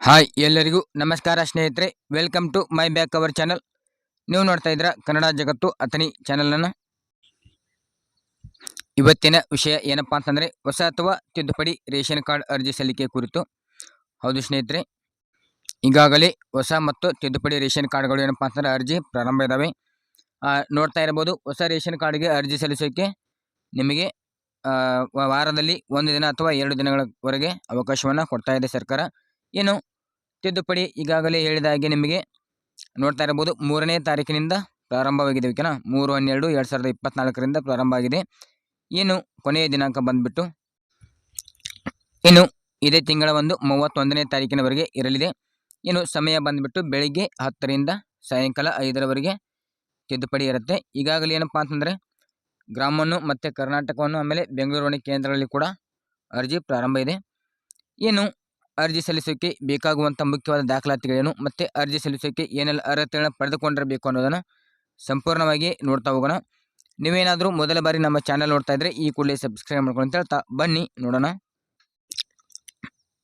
Hi ಎಲ್ಲರಿಗೂ ನಮಸ್ಕಾರ ಸ್ನೇಹಿತರೆ welcome to my back our channel ನೀವು ನೋಡ್ತಾ ಇದ್ರ ಕನ್ನಡ ಜಗತ್ತು ಅಥಣಿ ಚಾನಲನ್ನು ಇವತ್ತಿನ ವಿಷಯ ಏನಪ್ಪಾ ಅಂತಂದರೆ, ಹೊಸ ಅಥವಾ ತಿದ್ದುಪಡಿ ರೇಷನ್ ಕಾರ್ಡ್ ಅರ್ಜಿ ಸಲ್ಲಿಕೆ ಕುರಿತು. ಹೌದು ಸ್ನೇಹಿತರೆ, ಈಗಾಗಲೇ ಹೊಸ ಮತ್ತು ತಿದ್ದುಪಡಿ ರೇಷನ್ ಕಾರ್ಡ್ಗಳು ಏನಪ್ಪಾ ಅಂತಂದರೆ ಅರ್ಜಿ ಪ್ರಾರಂಭ ಇದ್ದಾವೆ ನೋಡ್ತಾ ಇರಬಹುದು, ಹೊಸ ರೇಷನ್ ಕಾರ್ಡ್ಗೆ ಅರ್ಜಿ ಸಲ್ಲಿಸೋಕ್ಕೆ ನಿಮಗೆ ವಾರದಲ್ಲಿ ಒಂದು ದಿನ ಅಥವಾ ಎರಡು ದಿನಗಳವರೆಗೆ ಅವಕಾಶವನ್ನು ಕೊಡ್ತಾ ಇದೆ ಸರ್ಕಾರ. ಏನು? ತಿದ್ದುಪಡಿ ಈಗಾಗಲೇ ಹೇಳಿದ ಹಾಗೆ ನಿಮಗೆ ನೋಡ್ತಾ ಇರಬಹುದು. ಮೂರನೇ ತಾರೀಕಿನಿಂದ ಪ್ರಾರಂಭವಾಗಿದೆ ಓಕೆನಾ? ಮೂರು, ಹನ್ನೆರಡು, ಎರಡು ಸಾವಿರದ ಇಪ್ಪತ್ತ್ನಾಲ್ಕರಿಂದ ಪ್ರಾರಂಭ ಆಗಿದೆ. ಏನು? ಕೊನೆಯ ದಿನಾಂಕ ಬಂದುಬಿಟ್ಟು ಇನ್ನು ಇದೇ ತಿಂಗಳ ಒಂದು ಮೂವತ್ತೊಂದನೇ ತಾರೀಕಿನವರೆಗೆ ಇರಲಿದೆ. ಏನು? ಸಮಯ ಬಂದ್ಬಿಟ್ಟು ಬೆಳಿಗ್ಗೆ ಹತ್ತರಿಂದ ಸಾಯಂಕಾಲ ಐದರವರೆಗೆ ತಿದ್ದುಪಡಿ ಇರುತ್ತೆ. ಈಗಾಗಲೇ ಏನಪ್ಪ ಅಂತಂದರೆ ಗ್ರಾಮವನ್ನು ಮತ್ತು ಕರ್ನಾಟಕವನ್ನು ಆಮೇಲೆ ಬೆಂಗಳೂರು ಕೇಂದ್ರಗಳಲ್ಲಿ ಕೂಡ ಅರ್ಜಿ ಪ್ರಾರಂಭ ಇದೆ. ಏನು? ಅರ್ಜಿ ಸಲ್ಲಿಸೋಕೆ ಬೇಕಾಗುವಂಥ ಮುಖ್ಯವಾದ ದಾಖಲಾತಿಗಳೇನು ಮತ್ತು ಅರ್ಜಿ ಸಲ್ಲಿಸೋಕೆ ಏನೆಲ್ಲ ಅರ್ಹತೆಗಳನ್ನ ಪಡೆದುಕೊಂಡಿರಬೇಕು ಅನ್ನೋದನ್ನು ಸಂಪೂರ್ಣವಾಗಿ ನೋಡ್ತಾ ಹೋಗೋಣ. ನೀವೇನಾದರೂ ಮೊದಲ ಬಾರಿ ನಮ್ಮ ಚಾನಲ್ ನೋಡ್ತಾ ಇದ್ದರೆ ಈ ಕೂಡಲೇ ಸಬ್ಸ್ಕ್ರೈಬ್ ಮಾಡ್ಕೊಂಡು ಹೇಳ್ತಾ ಬನ್ನಿ ನೋಡೋಣ.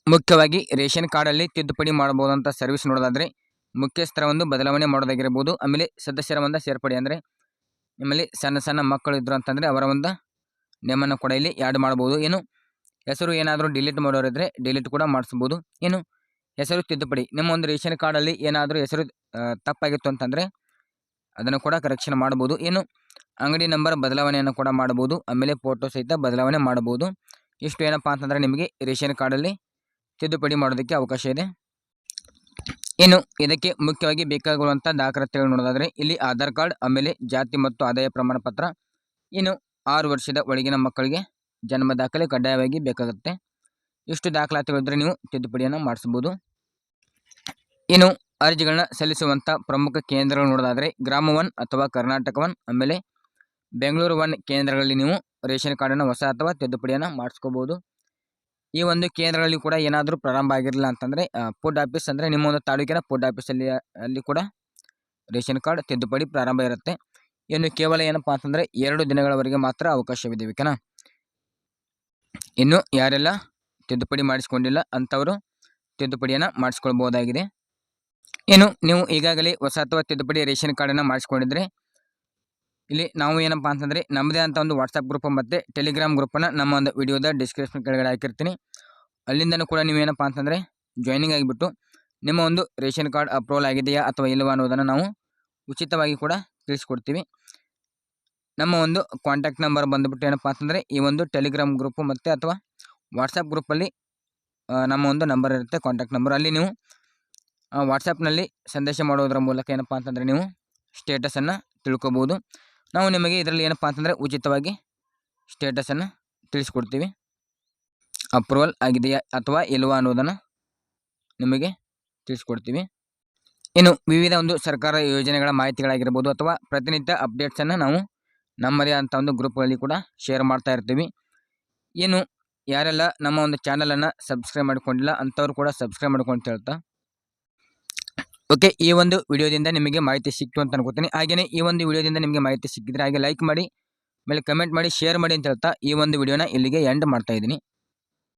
ಮುಖ್ಯವಾಗಿ ರೇಷನ್ ಕಾರ್ಡಲ್ಲಿ ತಿದ್ದುಪಡಿ ಮಾಡಬಹುದಂಥ ಸರ್ವಿಸ್ ನೋಡೋದಾದರೆ ಮುಖ್ಯಸ್ಥರ ಒಂದು ಬದಲಾವಣೆ ಮಾಡೋದಾಗಿರ್ಬೋದು, ಆಮೇಲೆ ಸದಸ್ಯರ ಒಂದು ಸೇರ್ಪಡೆ ಅಂದರೆ ನಿಮ್ಮಲ್ಲಿ ಸಣ್ಣ ಸಣ್ಣ ಮಕ್ಕಳು ಇದ್ರು ಅಂತಂದರೆ ಅವರ ಒಂದು ನೇಮನ್ನು ಕೂಡ ಇಲ್ಲಿ ಆ್ಯಡ್ ಮಾಡ್ಬೋದು ಏನು ಹೆಸರು ಏನಾದರೂ ಡಿಲೀಟ್ ಮಾಡೋರಿದ್ರೆ ಡಿಲೀಟ್ ಕೂಡ ಮಾಡಿಸ್ಬೋದು. ಏನು? ಹೆಸರು ತಿದ್ದುಪಡಿ. ನಿಮ್ಮ ಒಂದು ರೇಷನ್ ಕಾರ್ಡಲ್ಲಿ ಏನಾದರೂ ಹೆಸರು ತಪ್ಪಾಗಿತ್ತು ಅಂತಂದರೆ ಅದನ್ನು ಕೂಡ ಕರೆಕ್ಷನ್ ಮಾಡ್ಬೋದು. ಏನು? ಅಂಗಡಿ ನಂಬರ್ ಬದಲಾವಣೆಯನ್ನು ಕೂಡ ಮಾಡ್ಬೋದು. ಆಮೇಲೆ ಫೋಟೋ ಸಹಿತ ಬದಲಾವಣೆ ಮಾಡ್ಬೋದು. ಇಷ್ಟು ಏನಪ್ಪ ಅಂತಂದರೆ ನಿಮಗೆ ರೇಷನ್ ಕಾರ್ಡಲ್ಲಿ ತಿದ್ದುಪಡಿ ಮಾಡೋದಕ್ಕೆ ಅವಕಾಶ ಇದೆ. ಏನು? ಇದಕ್ಕೆ ಮುಖ್ಯವಾಗಿ ಬೇಕಾಗುವಂಥ ದಾಖಲಾತಿಗಳು ನೋಡೋದಾದರೆ ಇಲ್ಲಿ ಆಧಾರ್ ಕಾರ್ಡ್, ಆಮೇಲೆ ಜಾತಿ ಮತ್ತು ಆದಾಯ ಪ್ರಮಾಣ ಪತ್ರ ಇನ್ನು ಆರು ವರ್ಷದ ಒಳಗಿನ ಮಕ್ಕಳಿಗೆ ಜನ್ಮ ದಾಖಲೆ ಕಡ್ಡಾಯವಾಗಿ ಬೇಕಾಗುತ್ತೆ. ಇಷ್ಟು ದಾಖಲಾತಿಗಳಿದ್ರೆ ನೀವು ತಿದ್ದುಪಡಿಯನ್ನು ಮಾಡಿಸ್ಬೋದು. ಇನ್ನು ಅರ್ಜಿಗಳನ್ನ ಸಲ್ಲಿಸುವಂಥ ಪ್ರಮುಖ ಕೇಂದ್ರಗಳು ನೋಡೋದಾದರೆ ಗ್ರಾಮ ಒನ್ ಅಥವಾ ಕರ್ನಾಟಕ ಒನ್, ಆಮೇಲೆ ಬೆಂಗಳೂರು ಒನ್ ಕೇಂದ್ರಗಳಲ್ಲಿ ನೀವು ರೇಷನ್ ಕಾರ್ಡನ್ನು ಹೊಸ ಅಥವಾ ತಿದ್ದುಪಡಿಯನ್ನು ಮಾಡಿಸ್ಕೋಬೋದು. ಈ ಒಂದು ಕೇಂದ್ರಗಳಲ್ಲಿ ಕೂಡ ಏನಾದರೂ ಪ್ರಾರಂಭ ಆಗಿರಲಿಲ್ಲ ಅಂತಂದರೆ ಫುಡ್ ಆಫೀಸ್ ಅಂದರೆ ನಿಮ್ಮ ಒಂದು ತಾಲೂಕಿನ ಫುಡ್ ಆಫೀಸಲ್ಲಿ, ಅಲ್ಲಿ ಕೂಡ ರೇಷನ್ ಕಾರ್ಡ್ ತಿದ್ದುಪಡಿ ಪ್ರಾರಂಭ ಇರುತ್ತೆ. ಇನ್ನು ಕೇವಲ ಏನಪ್ಪ ಅಂತಂದರೆ ಎರಡು ದಿನಗಳವರೆಗೆ ಮಾತ್ರ ಅವಕಾಶವಿದೆ ಓಕೆನಾ ಇನ್ನು ಯಾರೆಲ್ಲ ತಿದ್ದುಪಡಿ ಮಾಡಿಸ್ಕೊಂಡಿಲ್ಲ ಅಂಥವರು ತಿದ್ದುಪಡಿಯನ್ನು ಮಾಡಿಸ್ಕೊಳ್ಬೋದಾಗಿದೆ. ಏನು ನೀವು ಈಗಾಗಲೇ ಹೊಸ ಅಥವಾ ತಿದ್ದುಪಡಿ ರೇಷನ್ ಕಾರ್ಡನ್ನು ಮಾಡಿಸ್ಕೊಂಡಿದ್ರೆ ಇಲ್ಲಿ ನಾವು ಏನಪ್ಪ ಅಂತಂದರೆ ನಮ್ಮದೇ ಅಂತ ಒಂದು ವಾಟ್ಸಪ್ ಗ್ರೂಪ್ ಮತ್ತು ಟೆಲಿಗ್ರಾಮ್ ಗ್ರೂಪನ್ನು ನಮ್ಮ ಒಂದು ವಿಡಿಯೋದ ಡಿಸ್ಕ್ರಿಪ್ಷನ್ ಕೆಳಗಡೆ ಹಾಕಿರ್ತೀನಿ. ಅಲ್ಲಿಂದನೂ ಕೂಡ ನೀವೇನಪ್ಪ ಅಂತಂದರೆ ಜಾಯ್ನಿಂಗ್ ಆಗಿಬಿಟ್ಟು ನಿಮ್ಮ ಒಂದು ರೇಷನ್ ಕಾರ್ಡ್ ಅಪ್ರೂವಲ್ ಆಗಿದೆಯಾ ಅಥವಾ ಇಲ್ಲವಾ ಅನ್ನೋದನ್ನು ನಾವು ಉಚಿತವಾಗಿ ಕೂಡ ತಿಳಿಸ್ಕೊಡ್ತೀವಿ. ನಮ್ಮ ಒಂದು ಕಾಂಟ್ಯಾಕ್ಟ್ ನಂಬರ್ ಬಂದುಬಿಟ್ಟು ಏನಪ್ಪ ಅಂತಂದರೆ, ಈ ಒಂದು ಟೆಲಿಗ್ರಾಮ್ ಗ್ರೂಪು ಮತ್ತು ಅಥವಾ ವಾಟ್ಸಪ್ ಗ್ರೂಪಲ್ಲಿ ನಮ್ಮ ಒಂದು ನಂಬರ್ ಇರುತ್ತೆ ಕಾಂಟ್ಯಾಕ್ಟ್ ನಂಬರ್ ಅಲ್ಲಿ ನೀವು ವಾಟ್ಸಪ್ನಲ್ಲಿ ಸಂದೇಶ ಮಾಡೋದರ ಮೂಲಕ ಏನಪ್ಪ ಅಂತಂದರೆ ನೀವು ಸ್ಟೇಟಸನ್ನು ತಿಳ್ಕೊಬೋದು. ನಾವು ನಿಮಗೆ ಇದರಲ್ಲಿ ಏನಪ್ಪ ಅಂತಂದರೆ ಉಚಿತವಾಗಿ ಸ್ಟೇಟಸನ್ನು ತಿಳಿಸ್ಕೊಡ್ತೀವಿ. ಅಪ್ರೂವಲ್ ಆಗಿದೆಯಾ ಅಥವಾ ಇಲ್ವಾ ಅನ್ನೋದನ್ನು ನಿಮಗೆ ತಿಳಿಸ್ಕೊಡ್ತೀವಿ. ಇನ್ನು ವಿವಿಧ ಒಂದು ಸರ್ಕಾರ ಯೋಜನೆಗಳ ಮಾಹಿತಿಗಳಾಗಿರ್ಬೋದು ಅಥವಾ ಪ್ರತಿನಿತ್ಯ ಅಪ್ಡೇಟ್ಸನ್ನು ನಾವು ನಮ್ಮದೇ ಅಂತ ಒಂದು ಗ್ರೂಪ್ಗಳಲ್ಲಿ ಕೂಡ ಶೇರ್ ಮಾಡ್ತಾ ಇರ್ತೀವಿ. ಏನು ಯಾರೆಲ್ಲ ನಮ್ಮ ಒಂದು ಚಾನಲನ್ನು ಸಬ್ಸ್ಕ್ರೈಬ್ ಮಾಡ್ಕೊಂಡಿಲ್ಲ ಅಂಥವ್ರು ಕೂಡ ಸಬ್ಸ್ಕ್ರೈಬ್ ಮಾಡ್ಕೊಂಡು ಹೇಳ್ತಾ. ಓಕೆ ಈ ಒಂದು ವಿಡಿಯೋದಿಂದ ನಿಮಗೆ ಮಾಹಿತಿ ಸಿಕ್ತು ಅಂತ ಅನ್ಕೋತೀನಿ. ಹಾಗೆಯೇ ಈ ಒಂದು ವಿಡಿಯೋದಿಂದ ನಿಮಗೆ ಮಾಹಿತಿ ಸಿಕ್ಕಿದ್ರೆ ಹಾಗೆ ಲೈಕ್ ಮಾಡಿ, ಆಮೇಲೆ ಕಮೆಂಟ್ ಮಾಡಿ ಶೇರ್ ಮಾಡಿ ಅಂತ ಹೇಳ್ತಾ ಈ ಒಂದು ವಿಡಿಯೋನ ಇಲ್ಲಿಗೆ ಎಂಡ್ ಮಾಡ್ತಾ ಇದ್ದೀನಿ.